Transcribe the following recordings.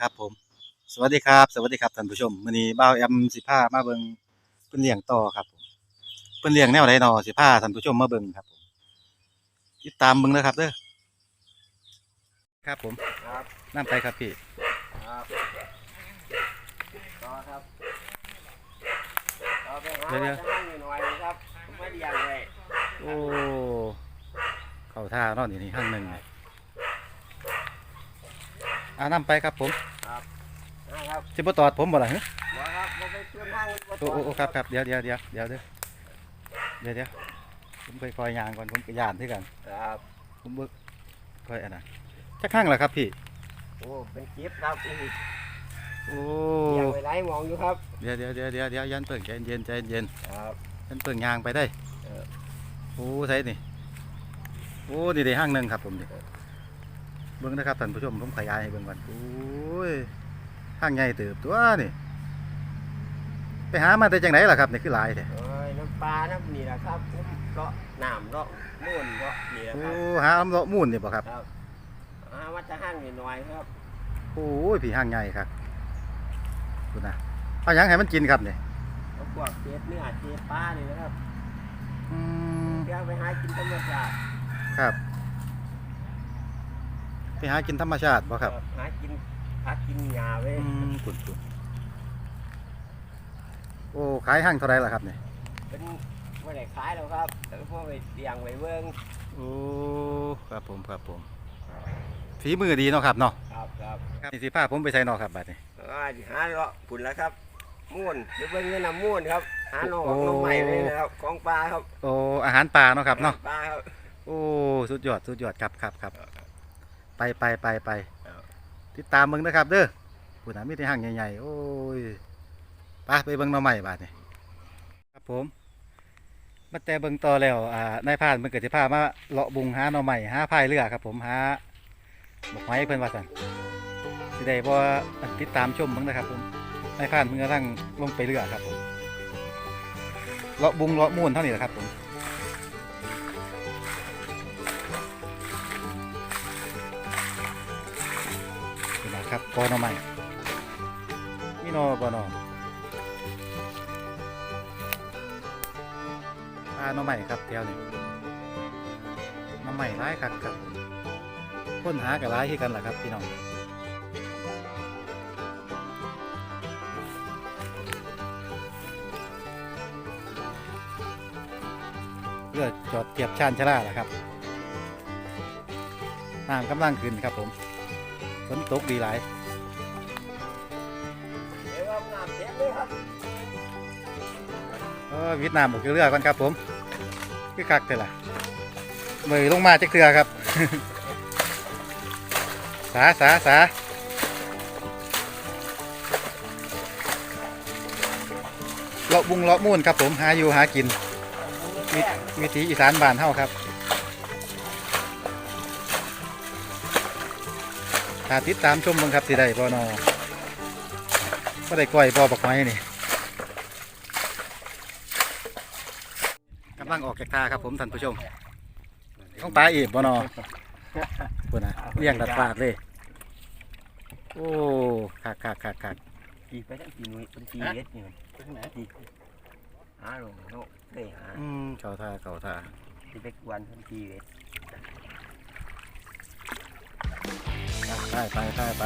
ครับผม สวัสดีครับ สวัสดีครับท่านผู้ชมมื้อนี้บ่าวแอมสิพามาเบิ่งเพิ่นเลี้ยงต่อครับผมเพิ่นเลี้ยงแนวใดนอสิพาท่านผู้ชมมาเบิ่งครับผมติดตามเบิ่งเด้อครับเด้อครับผมครับนํไปครับพี่ครับต่อครับต่อไปหาเดี๋ยวว่าจะนั่งอยู่หน่อยครับไม่ได้ยังเลยโอ้เข้าท่าเนาะนี่นี่ห้างหนึง อ่านํไปครับผมนะครับสิบ่ตอดผมบ่ล่ะฮะเดี๋ยวครับเราไปเชื่อมทางโอ้โอ้โอ้ครับครับเดี๋ยวเดี๋ยวเดี๋ยวเดี๋ยวเด้อเดี๋ยวเดี๋ยวผมไปคอยยางก่อนผมก็ย่านคือกันครับผมเบิกคอยอันน่ะจักข้างล่ะครับพี่โอ้เป็นคลิปครับนี่โอ้อยากไปไล่มองอยู่ครับเดี๋ยวเดี๋ยวเดี๋ยวเดี๋ยวเดี๋ยวยันเปิ่งใจเย็นใจเย็นครับยันเปิ่งยางไปได้เออโอ้ใช่นี่โอ้นี่ได้ห้างหนึ่งครับผมนี่ เบิ้งนะครับท่านผู้ชมผมขยายให้เบิ้งก่อนโอ้ยห้างใหญ่เติบตัวนี่ ไปหามาแต่จังไหนล่ะครับนี่คือหลายแท้เอ้ยน้ำปลาน้ำนี่แหละครับผมเลาะน้ำเลาะม่วนเลาะนี่แหละโอ้ครับหาลำเลาะมูนนี่บ่ครับครับหาว่าจะหั่นอยู่หน่อยครับโอ้ยพี่ห้างใหญ่ครับคุณนะเอาหยังให้มันกินครับนี่เอาพวกเศษเนื้อเศษปลานี่นะครับอืมเดี๋ยวไปหากินธรรมชาติครับไป หากินธรรมชาติบ่ครับหากินหากินหญ้าไว้อืมขุนขุนโอ้ขายห้างเท่าไรล่ะครับเนี่ยเป็นไม่ได้ขายแล้วครับ แต่ก็พวกไปเลี้ยงไว้เบิ่งโอ้ครับผมครับผมฝีมือดีเนาะครับเนาะครับครับครับนี่สิพาผมไปใส่เนาะครับบัดนี้อ่าหาเลาะผุนแล้วครับม่วนเดี๋ยวเบิ่งเงินน้ำม่วนครับหาหน่อโอ้หน่อใหม่เลยนะครับของปลาครับโอ้อาหารปลาเนาะครับเนาะปลาครับโอ้สุดยอดสุดยอดครับครับครับ ไปไปไปไปครับติดตามเบิ่งนะครับเด้อผู้น่ะมีแต่ห้างใหญ่ๆโอ้ยไปไปเบิ่งหน่อใหม่บาดนี้ครับผมมาแต่เบิ่งต่อแล้วอ่านายพรานมันเกิดสิพามาเลาะบุงหาหน่อใหม่หาพายเรือครับ ผมหาบอกไม้เพิ่นว่าซั่นสิได้บ่อันติดตามชมเบิ่งนะครับ ผมนายพรานเพิ่นกำลังลงไปเรือครับผมเลาะบุงเลาะมูนเท่านี้แหละครับผม ครับกอนอใหม่มีหนอบ่หนอปลาหน่อใหม่ครับแถวนี้หน่อใหม่ร้ายครับครับค้นหากับร้ายที่กันแหละครับพี่น้องเรือจอดเทียบชานชะลาแหละครับน้ำกำลังขึ้นครับผม ฝนตกดีหลายเดี๋ยวครับน้ำเต็มเลยครับเออวิดนามบอกเรือก่อนครับผมคือคักเถอะล่ะเบยลงมาจากเรือครับ สาสาสาเลาะบุงเลาะมูนครับผมหาอยู่หากินวิวิถีอีสานบ้านเฮาครับ ถ้าติดตามชมเบังครับสิได้บ่นอก็ได้ก้อยบ่บักไม้นี่กำลังออกจากตาครับผมท่านผู้ชมต้องปลาอีบบ่นอคุณนะเลี้ยงดัดปาดเลย โอ้คักคักคักคักปีไปทั้งปีนุ้ยเป็นปีเล็ดนี่มันเป็นไหนปีหาลงโน่เลยหาอืมเข่าท่าเข่าท่าที่ไปกวนทั้งปีเลย ไปไปไปไป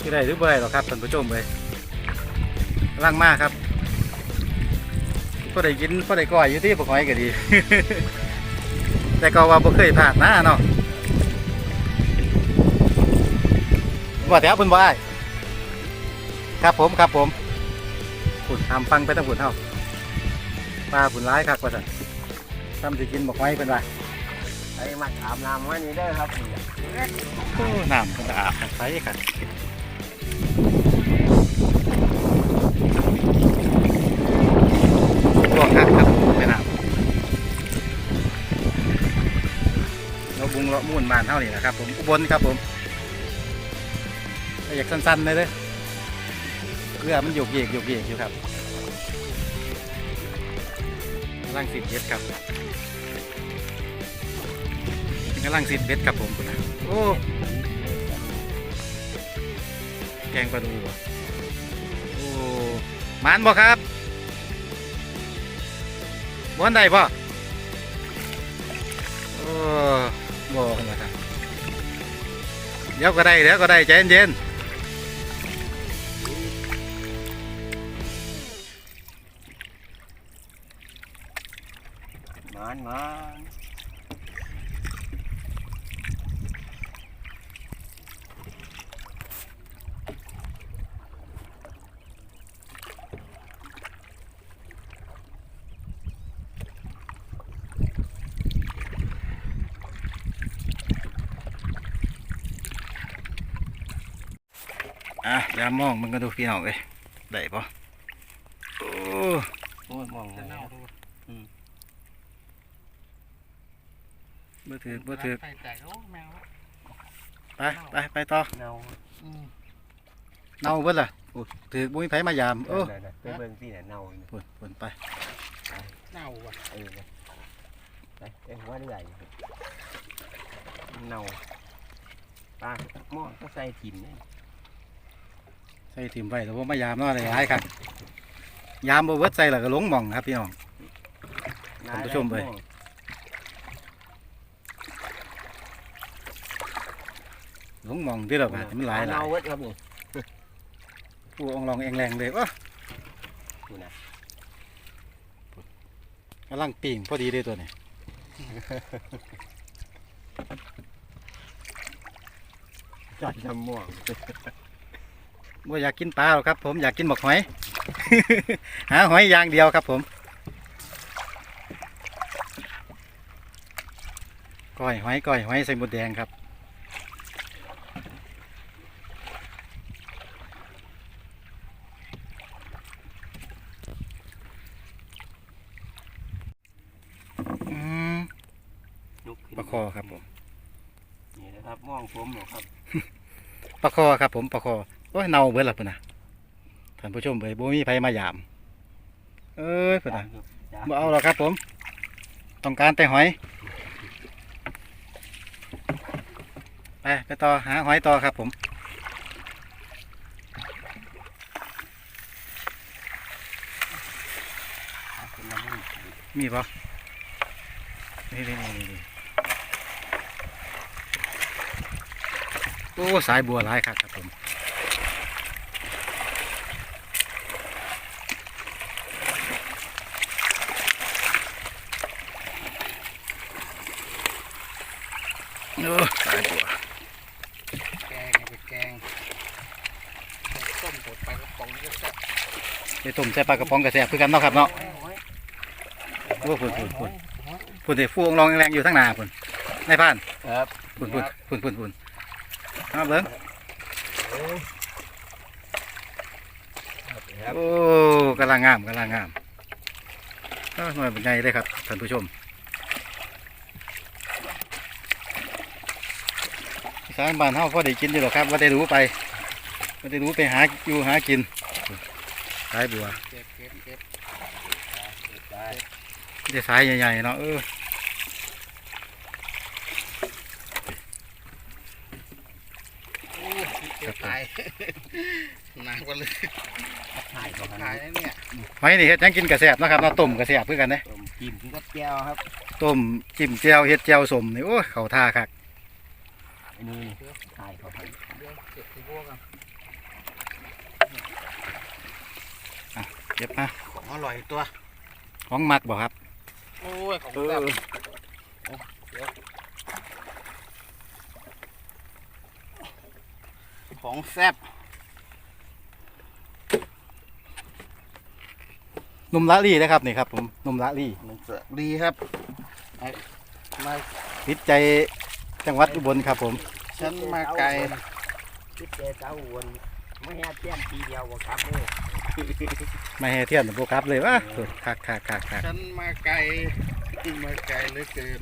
ที่ได้หรือบ่ได้หรอครับท่านผู้ชมเลยกำลังมากครับพอได้กินพอได้ก้อยอยู่ที่ปกหอยก็ดี แต่ก็ว่าบ่เคยผ่านนะเนาะว่าแต่เอาเพิ่นบ่ได้ครับผมครับผมขุนทำฟังไปตั้งขุนเท่าปลาขุนร้ายครับว่าสัน ทำสิกินบอกไว้เป็นไรไอ้มาอาบน้ำไว้นี่ได้อครับโอ้น้ำมันจะอาบใส่ครับลวกครับครับไปน้ำเราบุงเรามุ่นบานเท่านี้นะครับ ผมอุบลครับผมอยากสั้นๆเลยเด้อเรือมันโยกเยกโยกเยกอยู่ครับ ร่างสิบเย็ดครับกำลังสิดเบ็ดครับผมนะโอ้แกงปลาดูโอ้มานบ่ครับบอนได้บ่โอ้บอกนะครับเดี๋ยวก็ได้เดี๋ยวก็ได้ใจเย็นมานมานๆ อะยามมองมันก็ดูพี่น้องเลยได้ บ่โอ้โอ้ยมองจะแล้เน่าวดูบ่ถือบ่ถือไฟแตกโอ้แมวไปไปไปต่อเน่าอืมเน่าเบิดล่ะโอ้ถือบุ้ยไผมายามโอ้ได้ได้ไปเบิ่งที่ไหนเน่าอยู่ปุ่นปุ่นไปเน่าว่ะเออไปเอ้ยว่าเรื่อยเน่าปลาหม้อก็ใส่ถิ่มเนี่ยใส่ถิ่มไว้แต่ว่ามายามเนาะหลายๆครับยามบ่เบิดใส่แล้วก็หลงหม่องครับพี่น้องท่านผู้ชมเว้ย หล งหม่องที่เราบาดมันหลายหลาเน่าย เวิร์ดครับนี่ผู้องลองเองแรงเลยโอ้ดูนะกำลังปิ่งพอดีเลยตัวนี้ จัดจำม่วงบ่อยากกินปลาหรอกครับ ผมอยากกินหมกหอย หาหอยอย่างเดียวครับผมก้อยหอยก้อยหอยใส่หมดแดงครับ อืม ยกขึ้น ปลาคอครับผม นี่นะครับม่วงผมเหรอครับ ปลา คอครับ ผมปลาคอโอ้ยเน่าเบิดและพุ่นนะท่านผู้ชมไปบ่มีไผมายาม เอ้ยพุ่นนะบ่เอาหรอกครับผม ต้องการแต่หอย ไปไปต่อหาหอยต่อครับผมมีปะนี่นี่นี่ โอ้สายบัวหลายครับครับผมโอ้สายบัวแกงเอาไปแกงต้มบดไปกระป๋องก็แซ่บไปต้มใส่ปลากระป๋องกระแสบคือกันเนาะครับเนาะโอ้พุ่นพุ่นพุ่นพุ่นเดี๋ยวฟูองลองแรงๆอยู่ทั้งหนาพุ่นในบ้านครับพุ่นพุ่นพุ่นพุ่นพุ่น เอาเบิ้งครับโอ้กำลังงามกำลังงามเอ้าหน่อยเป็นไงเลยครับท่านผู้ชมอีสานบ้านเฮาพอได้กินอยู่หรอกครับว่าได้รู้ไปว่าได้รู้ไปหาอยู่หากินสายบัวเก็บเก็บเก็บได้จะสายใหญ่ๆเนาะเออ โอ้ยเก็บตาย หนักกว่าเลยถ่ายเขาขตานาดยแล้วเนี่ยหอยนี่เฮ็ดหยังกินกระแสบเนาะครับเนาะต้มกระแสบเพื่อกันเด้ต้มจิ้มกับแก้วครับต้มจิ้มแจ่วเฮ็ดแจ่วสมนี่โอ้ยเข้าท่าคักอันนี้ถ่ายเขาขนาดเดี๋ยวเก็บที่พวกกันเก็บมาของอร่อยตัวของมักบ่ครับโอ้ยของเอแซ่บอ ของแซ่บนุ่มละลี่นะครับนี่ครับผมนุ่มละลี่มันเสดีครับไอ้มาติดใจจังหวัดอุบลครับ ผม ฉันมาไกลคิดเจสาววนไม่ให้เตี้ยนทีเดียวบ่ครับเลยไม่ให้เทียนโบครับเลยว่าคักคักคักคักฉันมาไกลมาไกลเหลือเกิน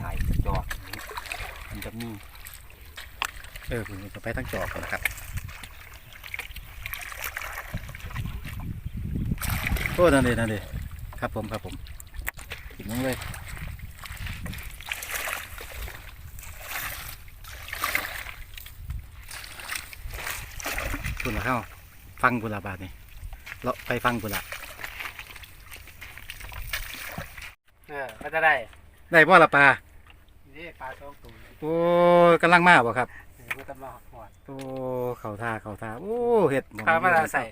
ถ่ายจอกมันจะมีเเออผมจะไปทั้งจอกนะครับโอ้นั่นเลยนั่นเลยครับผมครับผมกินน้องเลยคุณละเข้าฟังกุลาบาทนี่เราไปฟังกุลาเก็จะได้ ได้บ่อละปลานี่ปลาสองตัวโอ้กำลังมากบ่ครับ มันจะมาหอดโอ้เข่าท่าเข่าท่าโอ้เห็ดหอข้าวมาใส่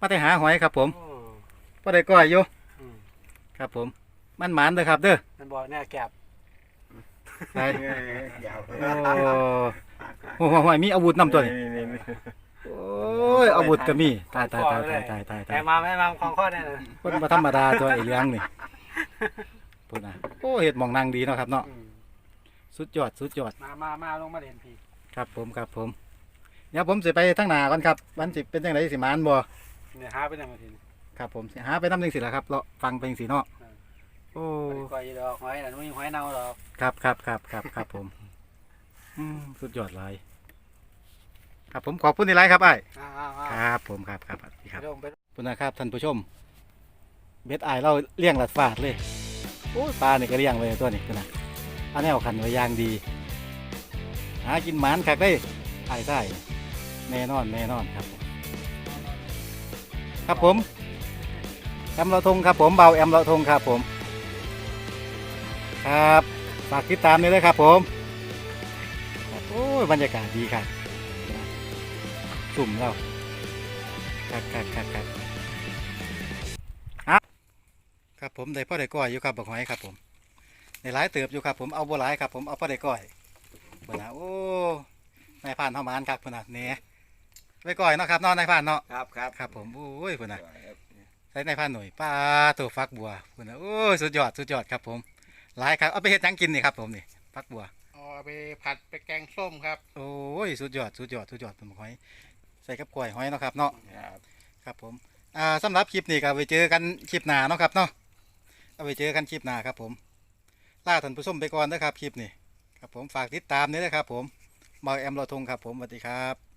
มาแต่หาหอยครับ ผมโอ้พอได้ก้อยอยู่อืมครับผม มันหมานเด้อครับเด้อมันบอกเนี่ยแก็บไปยาวโอ้โหหอยมีอาวุธนำตัวนี่นี่นี่โอ้ยอาวุธก็มีตายตายตายตายตายตายตาแต่ยมาไม่มาของข้อเนี่ยนะคนมาธรรมดาตัวไอ้เหลี้ยงนี่พูดนะโอ้เห็ดหมองนางดีเนาะครับเนาะอืมสุดยอดสุดยอดมามามาลงมาเรียนพี่ ครับผมครับผมเดี๋ยวผมสิไปทั้งหนาก่อนครับวันสิเป็นจังไดสิมานบ่เนี่ยหาไปไหนมาทีนี้ครับผมสิหาไปน้ำหนึ่งสิละครับเลาะฟังเพลงสีเนาะโอ้ก้อยดอกหอยน่ะไม่มีหอยเน่าหรอกครับครับครับครับครับผมอืมสุดยอดเลยครับผมขอบคุณที่ไลฟ์ครับไอ้ายอ้าวอ้าวอ้าวครับ ผมครับครับสวัสดีครับ ไปลงไปขอบคุณนะครับท่านผู้ชม เบ็ดไอายเราเลี้ยงหลัดฟาดเลยโอ้ยปลาเนี่ยก็เลี้ยงเลยตัวนี้นะอันนี้เอาขันไว้อย่างดี หากินหมานคักได้ไอ้ใช่แน่นอนแน่นอนครับ ครับผมแอมเราทงครับผมเบาแอมเราทงครับผม ครับฝากติดตามด้วยนะครับผมโอ้ยบรรยากาศดีครับสุ่มเราครับครับครับครับอะครับผมได้พ่อได้ก้อยอยู่ครับบักหอยครับผมในหลายเติบอยู่ครับผมเอาบัหลายครับผมเอาพ่อได้ก้อย พิ่นน่ะโอ้นายผ่านเท่ามานครับเพิ่นน่ะเนี่ยไปก้อยเนาะครับเนาะนายผ่านเนาะครับครับครับ ผมโอ้ยเพิ่นน่ะใส่ในพันหน่วยปลาตัวฟักบัวคุณนะโอ้ยสุดยอดสุดยอดครับผมหลายครับเอาไปเฮ็ดหยังกินนี่ครับผมนี่ฟักบัว เอาไปผัดไปแกงส้มครับ โอ้ยสุดยอดสุดยอดสุดยอดผมหอยใส่กับกล้วยหอยเนาะครับเนาะครับครับผมอ่าสำหรับคลิปนี้ก็เอาไปเจอกันคลิปหน้าเนาะครับเนาะเอาไปเจอกันคลิปหน้าครับผมล่าท่านผู้ชมไปก่อนนะครับคลิปนี้ ครับผมฝากติดตามด้วยนะครับผมบอยแอมโรทงครับผมสวัสดีครับ